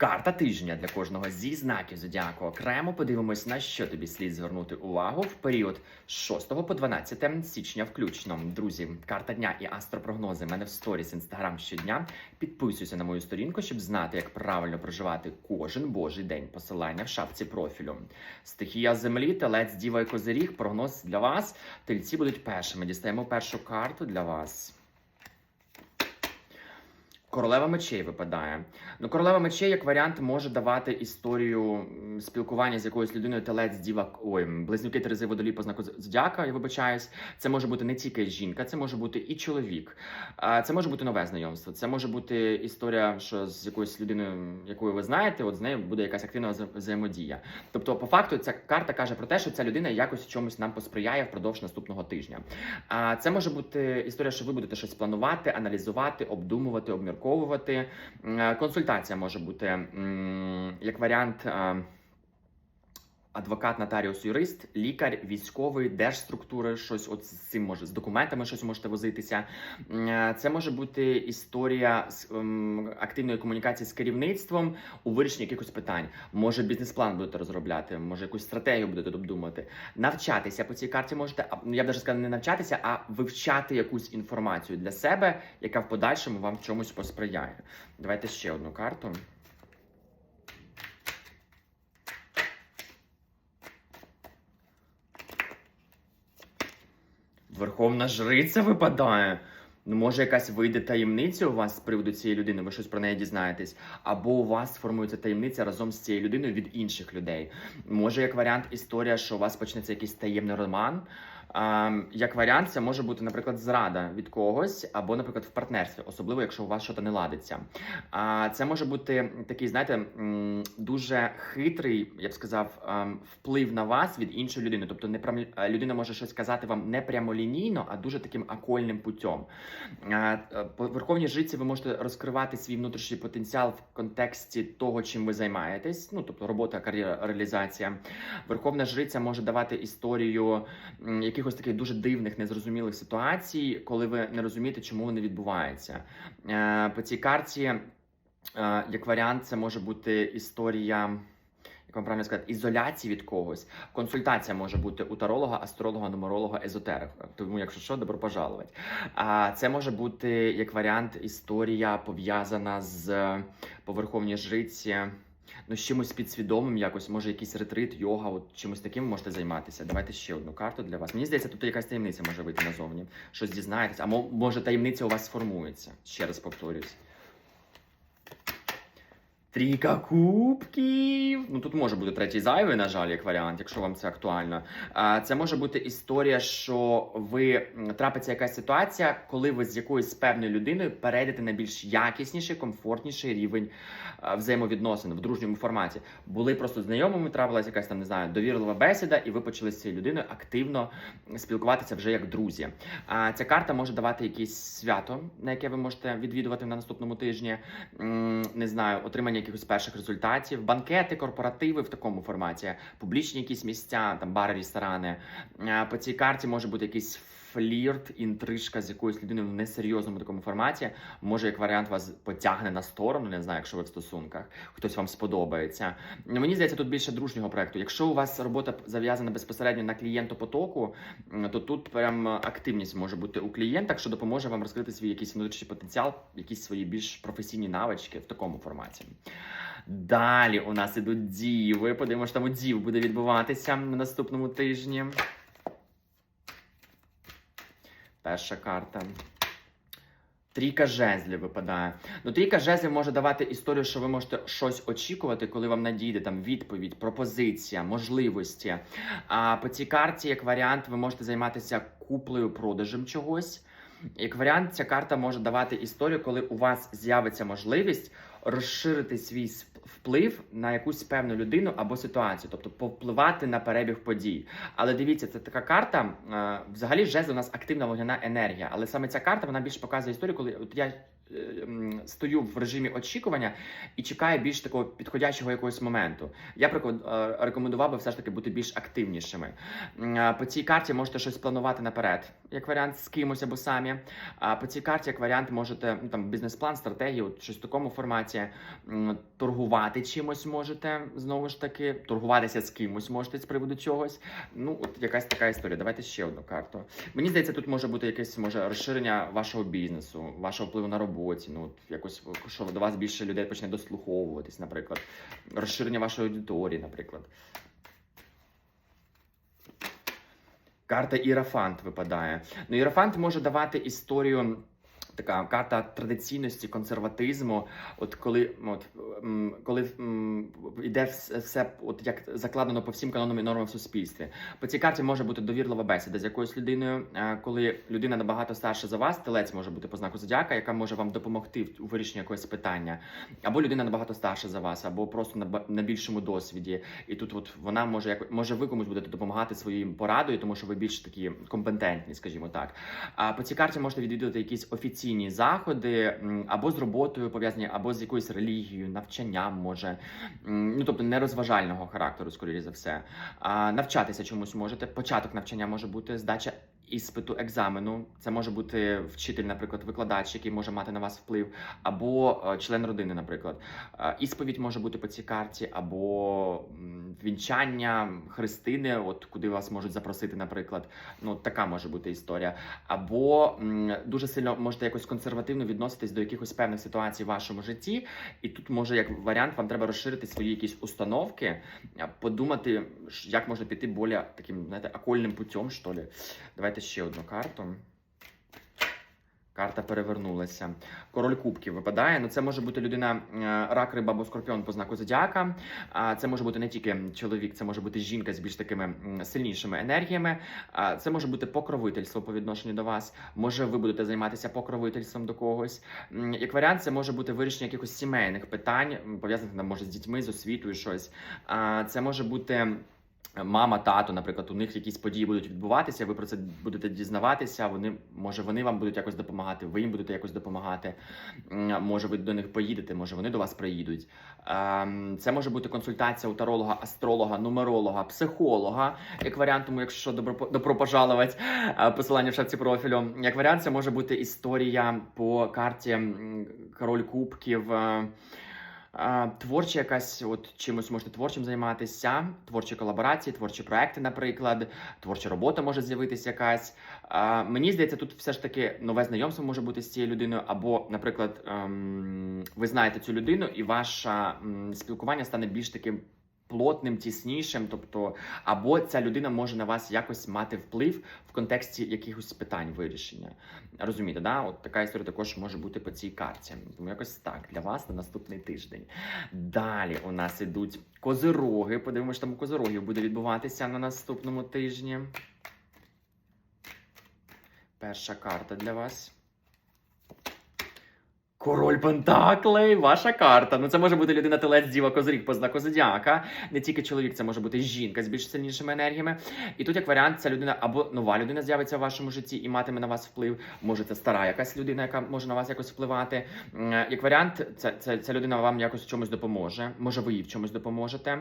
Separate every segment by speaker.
Speaker 1: Карта тижня для кожного зі знаків зодіаку окремо подивимось, на що тобі слід звернути увагу в період з 6 по 12 січня включно. Друзі, карта дня і астропрогнози в мене в сторіс інстаграм щодня. Підписуйся на мою сторінку, щоб знати, як правильно проживати кожен божий день. Посилання в шапці профілю. Стихія землі, телець, діва і козиріг. Прогноз для вас. Тельці будуть першими. Дістаємо першу карту для вас. Королева мечей випадає. Ну, королева мечей як варіант може давати історію спілкування з якоюсь людиною, телець, діва, ой, близнюки Терези водолій по знаку зодіака, я вибачаюсь. Це може бути не тільки жінка, це може бути і чоловік. Це може бути нове знайомство. Це може бути історія, що з якоюсь людиною, якою ви знаєте, от з нею буде якась активна вза- взаємодія. Тобто, по факту, ця карта каже про те, що ця людина якось чомусь нам посприяє впродовж наступного тижня. А це може бути історія, що ви будете щось планувати, аналізувати, обдумувати, обмірковувати. М, е, Консультація може бути як варіант. Адвокат, нотаріус, юрист, лікар, військовий, держструктури, щось от з цим може з документами щось можете возитися. Е, Це може бути історія з ем, активної комунікації з керівництвом у вирішенні якихось питань. Може, бізнес-план будете розробляти, може якусь стратегію будете обдумувати. Навчатися по цій карті можете, ну, я б даже сказав, не навчатися, а вивчати якусь інформацію для себе, яка в подальшому вам в чомусь посприяє. Давайте ще одну карту. Верховна жриця випадає. Ну, може, якась вийде таємниця у вас з приводу цієї людини, ви щось про неї дізнаєтесь, або у вас формується таємниця разом з цією людиною від інших людей. Може, як варіант, історія, що у вас почнеться якийсь таємний роман. А, як варіант, це може бути, наприклад, зрада від когось, або, наприклад, в партнерстві, особливо якщо у вас щось не ладиться. А це може бути такий, знаєте, дуже хитрий, я б сказав, ем, вплив на вас від іншої людини. Тобто, не прям е, людина може щось казати вам не прямолінійно, а дуже таким окольним путем. А, е, По верховній житті ви можете розкривати свій внутрішній потенціал в контексті того, чим ви займаєтесь. Ну тобто робота, кар'єра, реалізація. Верховна жриця може давати історію м, якихось таких дуже дивних, незрозумілих ситуацій, коли ви не розумієте, чому вони відбуваються. Е, По цій карті, е, як варіант, це може бути історія. Як вам правильно сказати, ізоляції від когось. Консультація може бути у таролога, астролога, нумеролога, езотерика. Тому, якщо що, добро пожаловать. А це може бути як варіант історія пов'язана з по верховній жриці. Ну, з чимось підсвідомим, якось, може, якийсь ретрит, йога, от чимось таким можете займатися. Давайте ще одну карту для вас. Мені здається, тут якась таємниця може вийти назовні. Щось дізнаєтесь, а може таємниця у вас сформується. Ще раз повторюсь. Трійка кубків. Ну тут може бути третій зайвий, на жаль, як варіант, якщо вам це актуально. Це може бути історія, що ви трапиться якась ситуація, коли ви з якоюсь певною людиною перейдете на більш якісніший, комфортніший рівень взаємовідносин в дружньому форматі. Були просто знайомими, трапилася якась там, не знаю, довірлива бесіда, і ви почали з цією людиною активно спілкуватися вже як друзі. А ця карта може давати якесь свято, на яке ви можете відвідувати на наступному тижні. Не знаю, отримання якихось перших результатів, банкети, корпоративи в такому форматі, публічні якісь місця, там бари, ресторани. По цій карті може бути якийсь флірт, інтрижка з якоюсь людиною в несерйозному такому форматі. Може, як варіант вас потягне на сторону, не знаю, якщо ви в стосунках, хтось вам сподобається. Мені здається, тут більше дружнього проекту. Якщо у вас робота зав'язана безпосередньо на клієнтопотоку, то тут прям активність може бути у клієнтах, що допоможе вам розкрити свій якийсь внутрішній потенціал, якісь свої більш професійні навички в такому форматі. Далі у нас ідуть діви. Подивимося, що там у дів буде відбуватися на наступному тижні. Перша карта. Трійка жезлів випадає. Ну, трійка жезлів може давати історію, що ви можете щось очікувати, коли вам надійде там відповідь, пропозиція, можливості. А по цій карті, як варіант, ви можете займатися куплею, продажем чогось. Як варіант, ця карта може давати історію, коли у вас з'явиться можливість розширити свій вплив на якусь певну людину або ситуацію, тобто повпливати на перебіг подій. Але дивіться, це така карта. е, Взагалі, жезл у нас активна вогняна енергія. Але саме ця карта вона більше показує історію, коли от я стою в режимі очікування і чекаю більш такого підходящого якогось моменту. Я приклад е, рекомендував би все ж таки бути більш активнішими. По цій карті можете щось планувати наперед, як варіант з кимось або самі. А по цій карті, як варіант, можете ну, там бізнес-план, стратегію, щось в такому форматі. Торгувати чимось можете знову ж таки, торгуватися з кимось можете з приводу чогось. Ну, от якась така історія. Давайте ще одну карту. Мені здається, тут може бути якесь може розширення вашого бізнесу, вашого впливу на роботі. Ну, якось що до вас більше людей почне дослуховуватись, наприклад, розширення вашої аудиторії, наприклад. Карта Ірафант випадає. Ну, Ірафант може давати історію. Така карта традиційності, консерватизму. От коли от, коли йде все, от як закладено по всім канонам і нормам в суспільстві. По цій карті може бути довірлива бесіда з якоюсь людиною. е, Коли людина набагато старша за вас, телець може бути по знаку зодіака, яка може вам допомогти у вирішенні якогось питання. Або людина набагато старша за вас, або просто на, більшому досвіді. І тут от вона може як може ви комусь будете допомагати своїм порадою, тому що ви більш такі компетентні, скажімо так. А по цій карті можете відвідувати якісь офіційні заходи або з роботою пов'язані, або з якоюсь релігією, навчанням може. Ну тобто нерозважального характеру, скоріше за все. А, навчатися чомусь можете. Початок навчання може бути здача. Іспиту екзамену, це може бути вчитель, наприклад, викладач, який може мати на вас вплив, або е, член родини, наприклад. Е, Ісповідь може бути по цій карті, або вінчання, хрестини, от куди вас можуть запросити, наприклад. Ну, така може бути історія. Або дуже сильно можете якось консервативно відноситись до якихось певних ситуацій в вашому житті, і тут може як варіант вам треба розширити свої якісь установки, подумати, як можна піти більш таким, знаєте, окольним путем, що ли. Давайте ще одну карту. Карта перевернулася. Король кубків випадає. Ну, це може бути людина е, рак, риба або скорпіон по знаку зодіака. Це може бути не тільки чоловік, це може бути жінка з більш такими сильнішими енергіями. Це може бути покровительство по відношенню до вас. Може, ви будете займатися покровительством до когось. Як варіант, це може бути вирішення якихось сімейних питань, пов'язаних може з дітьми, з освітою, щось. Це може бути. Мама, тато, наприклад, у них якісь події будуть відбуватися, ви про це будете дізнаватися. Вони може вони вам будуть якось допомагати, ви їм будете якось допомагати. Може, ви до них поїдете, може вони до вас приїдуть. Ем, Це може бути консультація у таролога, астролога, нумеролога, психолога. Як варіант, тому якщо добро, добро е, посилання в шапці профілю. Як варіант, це може бути історія по карті Король Кубків. Творча якась, от чимось можете творчим займатися, творчі колаборації, творчі проекти, наприклад, творча робота може з'явитися якась. А, мені здається, тут все ж таки нове знайомство може бути з цією людиною, або, наприклад, ем, ви знаєте цю людину, і ваше спілкування стане більш таким. Плотним, тіснішим, тобто, або ця людина може на вас якось мати вплив в контексті якихось питань вирішення. Розумієте, да? От така історія також може бути по цій карті. Тому якось так для вас на наступний тиждень. Далі у нас ідуть козироги. Подивимося, там у козирогів буде відбуватися на наступному тижні. Перша карта для вас. Король Пентаклей, ваша карта. Ну це може бути людина телець, діва, козиріг по знаку зодіака. Не тільки чоловік, це може бути жінка з більш сильнішими енергіями. І тут, як варіант, ця людина або нова людина з'явиться в вашому житті і матиме на вас вплив. Може, це стара якась людина, яка може на вас якось впливати. Як варіант, це, це, ця людина вам якось в чомусь допоможе. Може, ви їй в чомусь допоможете.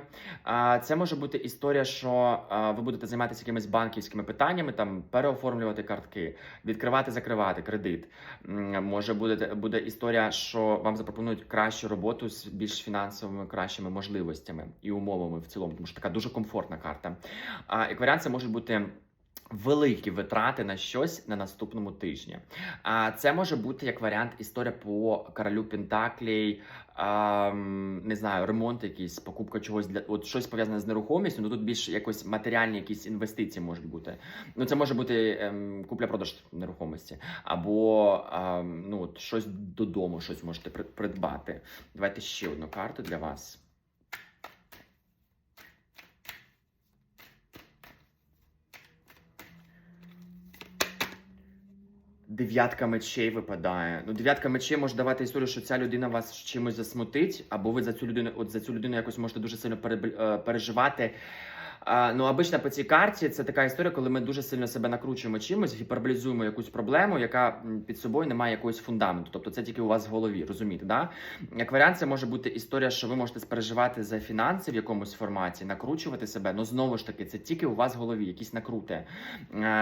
Speaker 1: Це може бути історія, що ви будете займатися якимись банківськими питаннями, там переоформлювати картки, відкривати, закривати кредит. Може буде, буде історія, що вам запропонують кращу роботу з більш фінансовими кращими можливостями і умовами в цілому, тому що така дуже комфортна карта. А як це можуть бути. Великі витрати на щось на наступному тижні. А це може бути як варіант історія по королю Пентаклей, а, не знаю, ремонт якийсь, покупка чогось для от щось пов'язане з нерухомістю. Ну тут більш якось матеріальні якісь інвестиції можуть бути. Ну це може бути ем, купля-продаж нерухомості, або ем, ну от щось додому, щось можете при- придбати. Давайте ще одну карту для вас. Дев'ятка мечей випадає. Ну, дев'ятка мечей може давати історію, що ця людина вас чимось засмутить, або ви за цю людину, от за цю людину якось можете дуже сильно е, переживати. Ну, обично по цій карті це така історія, коли ми дуже сильно себе накручуємо чимось, гіперболізуємо якусь проблему, яка під собою не має якогось фундаменту. Тобто це тільки у вас в голові, розумієте? Да? Як варіант, це може бути історія, що ви можете спереживати за фінанси в якомусь форматі, накручувати себе. Ну знову ж таки, це тільки у вас в голові, якісь накрути.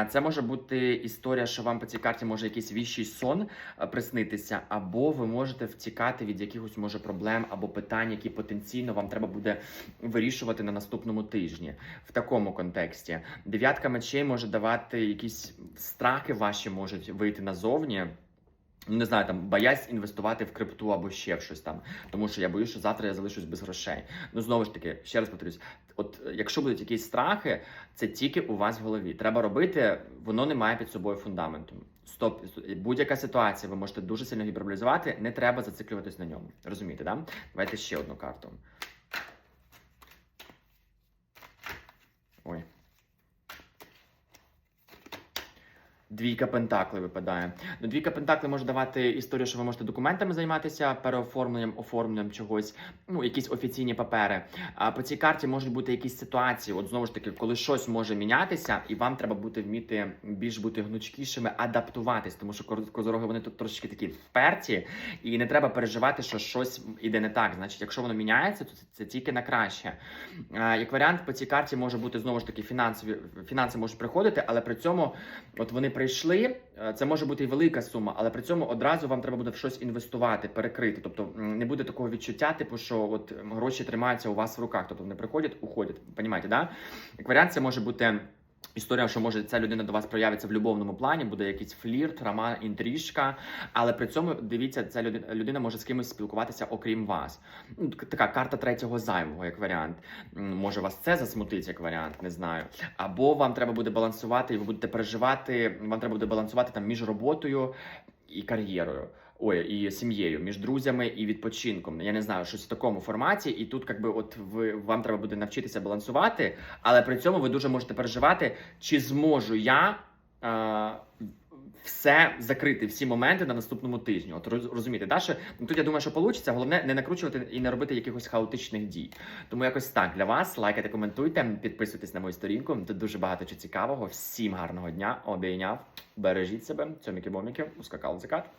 Speaker 1: Це може бути історія, що вам по цій карті може якийсь віщий сон приснитися, або ви можете втікати від якихось може проблем або питань, які потенційно вам треба буде вирішувати на наступному тижні. В такому контексті дев'ятка мечей може давати якісь страхи ваші можуть вийти назовні. Не знаю, там боясь інвестувати в крипту або ще в щось там, тому що я боюсь, що завтра я залишусь без грошей. Ну знову ж таки, ще раз повторюсь, от е, якщо будуть якісь страхи, це тільки у вас в голові. Треба робити, воно не має під собою фундаменту. Стоп, будь-яка ситуація, ви можете дуже сильно гіперболізувати, не треба зациклюватись на ньому. Розумієте, да? Давайте ще одну карту. Ой. Двійка пентаклей випадає. Ну, двійка пентаклей може давати історію, що ви можете документами займатися, переоформленням, оформленням чогось, ну якісь офіційні папери. А по цій карті можуть бути якісь ситуації. От знову ж таки, коли щось може мінятися, і вам треба бути вміти більш бути гнучкішими, адаптуватись, тому що козороги вони тут трошечки такі вперті, і не треба переживати, що щось іде не так. Значить, якщо воно міняється, то це, тільки на краще. А, Як варіант, по цій карті може бути знову ж таки фінансові фінанси можуть приходити, але при цьому, от вони прийшли. Е, Це може бути і велика сума, але при цьому одразу вам треба буде в щось інвестувати, перекрити. Тобто не буде такого відчуття, типу, що от гроші тримаються у вас в руках. Тобто вони приходять, уходять. Понімаєте, да? Як варіант, це може бути. Історія, що може ця людина до вас проявиться в любовному плані, буде якийсь флірт, роман, інтрижка, але при цьому дивіться, ця людина, людина може з кимось спілкуватися, окрім вас. Ну, така карта третього зайвого, як варіант. Може вас це засмутить, як варіант, не знаю. Або вам треба буде балансувати, і ви будете переживати. Вам треба буде балансувати там між роботою і кар'єрою. Ой, і сім'єю, між друзями і відпочинком. Я не знаю, щось в такому форматі. І тут, якби, от ви вам треба буде навчитися балансувати, але при цьому ви дуже можете переживати, чи зможу я. Е- все закрити, всі моменти на наступному тижні. От роз- розумієте, да? що ну, тут я думаю, що вийде. Головне не накручувати і не робити якихось хаотичних дій. Тому якось так для вас. Лайкайте, коментуйте, підписуйтесь на мою сторінку. Тут дуже багато чого цікавого. Всім гарного дня. Обійняв. Бережіть себе. Цьоміки-боміки. Ускакав закат.